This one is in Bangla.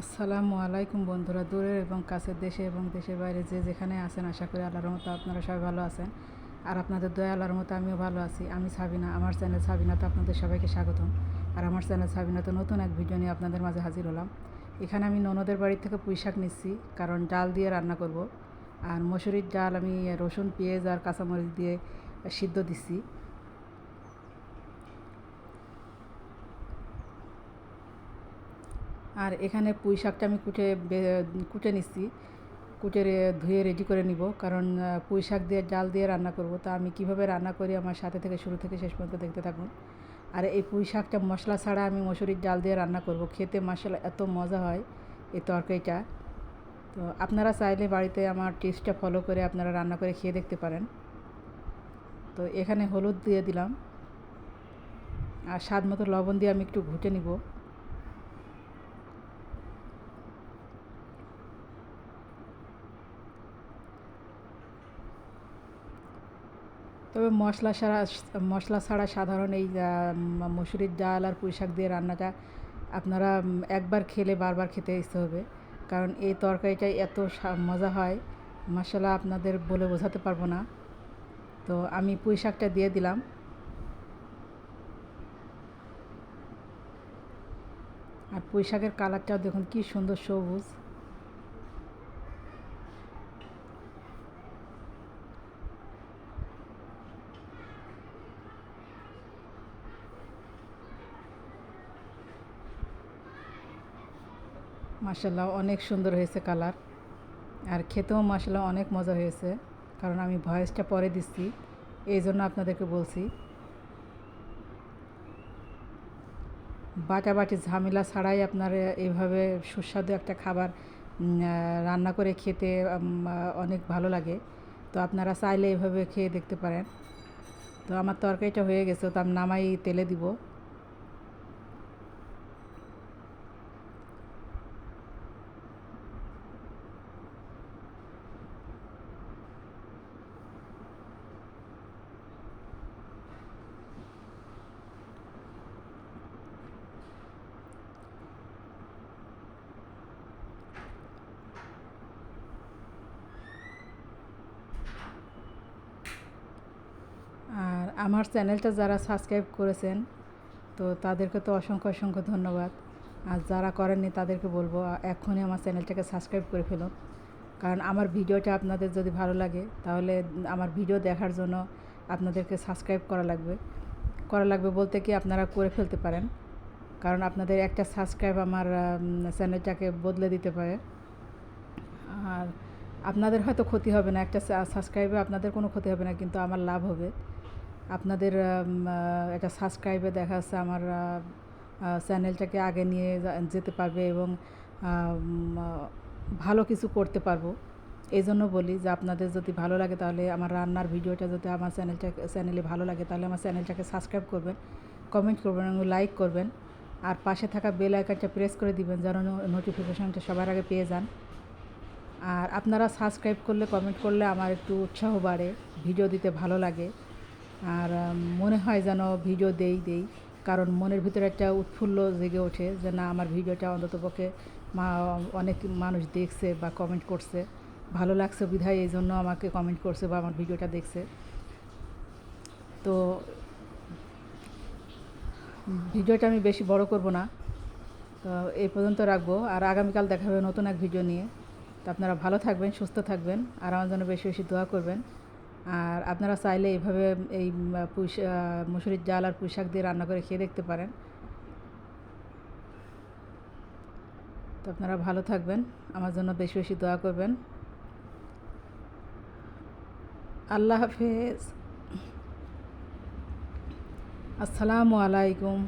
আসসালামু আলাইকুম বন্ধুরা, দূরের এবং কাছের দেশে এবং দেশের বাইরে যে যেখানে আছেন, আশা করি আল্লাহর মতো আপনারা সবাই ভালো আছেন। আর আপনাদের দয়া, আল্লাহর মতো আমিও ভালো আছি। আমি সাবিনা, আমার চ্যানেল সাবিনাতে আপনাদের সবাইকে স্বাগতম। আর আমার চ্যানেল সাবিনাতে নতুন এক ভিডিও নিয়ে আপনাদের মাঝে হাজির হলাম। এখানে আমি ননদের বাড়ি থেকে পুঁই শাক নিচ্ছি, কারণ ডাল দিয়ে রান্না করব। আর মসুরির ডাল আমি রসুন, পেঁয়াজ আর কাঁচামরিচ দিয়ে সিদ্ধ দিচ্ছি। আর এখানে পুঁই শাকটা আমি কুটে কুটে নিচ্ছি। কুটে ধুয়ে রেডি করে নিব। কারণ পুঁই শাক দিয়ে ডাল দিয়ে রান্না করব। তো আমি কীভাবে রান্না করি আমার সাথে থেকে শুরু থেকে শেষ পর্যন্ত দেখতে থাকুন। আর এই পুঁই শাকটা মশলা ছাড়া আমি মসুরির ডাল দিয়ে রান্না করব। খেতে মশলা এত মজা হয় এই তরকারিটা। তো আপনারা চাইলে বাড়িতে আমার টিপসটা ফলো করে আপনারা রান্না করে খেয়ে দেখতে পারেন। তো এখানে হলুদ দিয়ে দিলাম। আর স্বাদ মতো লবণ দিয়ে আমি একটু ঘুটে নিব। তবে মশলা ছাড়া মশলা ছাড়া সাধারণ এই মসুরির ডাল আর পুঁই শাক দিয়ে রান্নাটা আপনারা একবার খেলে বারবার খেতে ইচ্ছে হবে। কারণ এই তরকারিটাই এত মজা হয় মশলা আপনাদের বলে বোঝাতে পারব না। তো আমি পুঁই শাকটা দিয়ে দিলাম। আর পুঁই শাকের কালারটাও দেখুন কি সুন্দর সবুজ। মাসাল্লাহ অনেক সুন্দর হয়েছে কালার। আর খেতেও মাসাল্লাহ অনেক মজা হয়েছে, কারণ আমি ভয়েসটা পরে দিচ্ছি, এই জন্য আপনাদেরকে বলছি। বাটাবাটি ঝামেলা ছাড়াই আপনার এইভাবে সুস্বাদু একটা খাবার রান্না করে খেতে অনেক ভালো লাগে। তো আপনারা চাইলে এইভাবে খেয়ে দেখতে পারেন। তো আমার তরকারিটা হয়ে গেছে, তো আমি নামাই তেলে দিব আর আমার চ্যানেলটা যারা সাবস্ক্রাইব করেছেন, তো তাদেরকে তো অসংখ্য অসংখ্য ধন্যবাদ। আর যারা করেননি, তাদেরকে বলব এখনই আমার চ্যানেলটাকে সাবস্ক্রাইব করে ফেলুন কারণ আমার ভিডিওটা আপনাদের যদি ভালো লাগে, তাহলে আমার ভিডিও দেখার জন্য আপনাদেরকে সাবস্ক্রাইব করা লাগবে। করা লাগবে বলতে কি, আপনারা করে ফেলতে পারেন। কারণ আপনাদের একটা সাবস্ক্রাইব আমার চ্যানেলটাকে বদলে দিতে পারে। আর আপনাদের হয়তো ক্ষতি হবে না, একটা সাবস্ক্রাইবে আপনাদের কোনো ক্ষতি হবে না, কিন্তু আমার লাভ হবে। আপনাদের একটা সাবস্ক্রাইবে দেখা যাচ্ছে আমার চ্যানেলটাকে আগে নিয়ে যেতে পারবে এবং ভালো কিছু করতে পারব। এই জন্য বলি যে আপনাদের যদি ভালো লাগে তাহলে আমার রান্নার ভিডিওটা যদি আমার চ্যানেলটা চ্যানেলে ভালো লাগে তাহলে আমার চ্যানেলটাকে সাবস্ক্রাইব করবেন কমেন্ট করবেন এবং লাইক করবেন। আর পাশে থাকা বেল আইকনটা প্রেস করে দিবেন যেন নোটিফিকেশনটা সবার আগে পেয়ে যান। আর আপনারা সাবস্ক্রাইব করলে কমেন্ট করলে আমার একটু উৎসাহ বাড়ে ভিডিও দিতে ভালো লাগে। আর মনে হয় যেন ভিডিও দেই দেই। কারণ মনের ভিতরে একটা উৎফুল্ল জেগে ওঠে যে না, আমার ভিডিওটা অন্ততপক্ষে মা, অনেক মানুষ দেখছে বা কমেন্ট করছে। ভালো লাগছে বিধায় এই জন্য আমাকে কমেন্ট করছে বা আমার ভিডিওটা দেখছে। তো ভিডিওটা আমি বেশি বড় করব না। তো এই পর্যন্ত রাখব। আর আগামীকাল দেখা হবে নতুন এক ভিডিও নিয়ে। তো আপনারা ভালো থাকবেন, সুস্থ থাকবেন। আর আমার জন্য বেশি বেশি দোয়া করবেন। আর আপনারা চাইলে এইভাবে এই মুসুরির ডাল আর পুঁই শাক দিয়ে রান্না করে খেয়ে দেখতে পারেন। তো আপনারা ভালো থাকবেন, আমার জন্য বেশি বেশি দোয়া করবেন। আল্লাহ হাফেজ। আসসালামু আলাইকুম।